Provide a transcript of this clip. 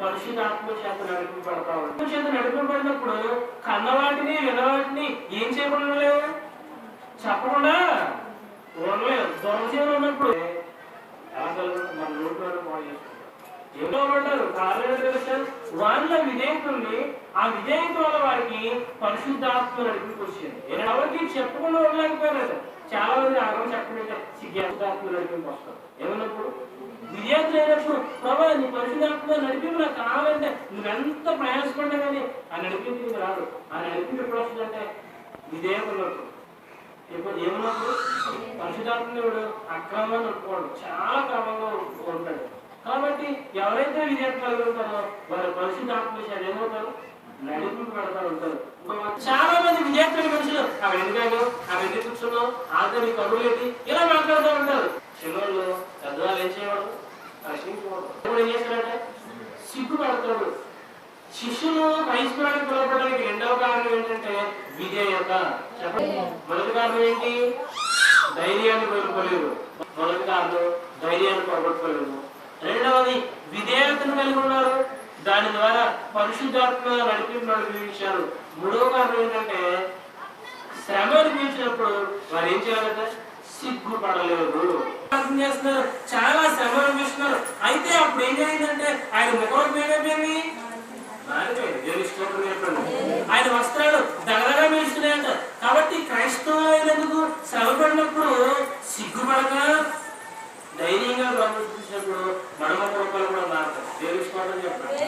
పరిశుద్ధాత్మ చేత నడిపింపబడతా ఉంటారు చేత నడిపింపబడినప్పుడు కన్నవాటిని వినవాటిని ఏం చేయకుండా లేవు చెప్పకుండా ఉండలేదు. దొరచేలు ఉన్నప్పుడు మన నోటి బాగా చేసుకుంటారు పడ్డారు కారణం వాళ్ళ విధేయకుల్ని ఆ విధేయత వల్ల వారికి పరిశుద్ధాత్మ నడిపింపు వచ్చింది. ఎవరికి చెప్పకుండా ఉండలేకపోయారు చాలా మంది ఆగ్రహం చెప్పకుండా సిద్ధాత్మ నడిపింపు వస్తారు ఏమన్నప్పుడు? విధేయత లేనప్పుడు ప్రభా నీ పరిశుద్ధాత్మ నడిపి నువ్వెంత ప్రయాసపడ్డా కానీ ఆయన నడిపింపు రాదు ఆయన నడిపింపు ఎప్పుడు వస్తుందంటే ఇదే ఉన్నప్పుడు ఇప్పుడు ఏమన్నప్పుడు పరిశుధాత్మడు అక్రమంగా నడుపుకోవడం చాలా క్రమంగా ఉంటాడు కాబట్టి ఎవరైతే విజయం కలిగి ఉంటారో వారు పరిశుద్ధాత్మ చేత ఏమవుతారు? నడిపి పెడతా ఉంటారు. చాలా మంది విద్యార్థుల మనుషులు. అవి ఎందుకు అవి ఎందుకు కూర్చున్నావు? ఆల్రెడీ నీ ఏంటి ఇలా మాట్లాడుతూ ఉంటారు. చిన్నోళ్ళు పెద్దవాళ్ళు ఏం చేయవాడు ప్రశ్నించుకోవడం ఇప్పుడు ఏం చేస్తారంటే సిగ్గుపడతాడు శిష్యులు క్రైస్తవానికి పిలువబడడానికి రెండవ కారణం ఏంటంటే విధేయత. చెప్పండి. మొదటి కారణం ఏంటి? ధైర్యాన్ని కోల్పోలేదు మొదటి కారణం ధైర్యాన్ని పోగొట్టుకోలేదు రెండవది విధేయతను కలిగి ఉన్నారు. దాని ద్వారా పరిశుద్ధాత్మ నడిపి నడిపించారు మూడవ కారణం ఏంటంటే శ్రమ అనిపించినప్పుడు వారు ఏం చేయాలంటే? సిగ్గుపడలేదు చేస్తున్నారు? చాలా శ్రమ అయితే అప్పుడు ఏం జరిగిందంటే ఆయన ముఖం ఏమైపోయింది ఆయన వస్త్రాలు దగదగా మెరుస్తున్నాయంట కాబట్టి క్రైస్తవులకు శ్రమపడినప్పుడు సిగ్గుపడగా ధైర్యంగా ప్రవర్తించినప్పుడు మడమ రూపాయలు కూడా మారుతారు దేవుని చెప్పండి.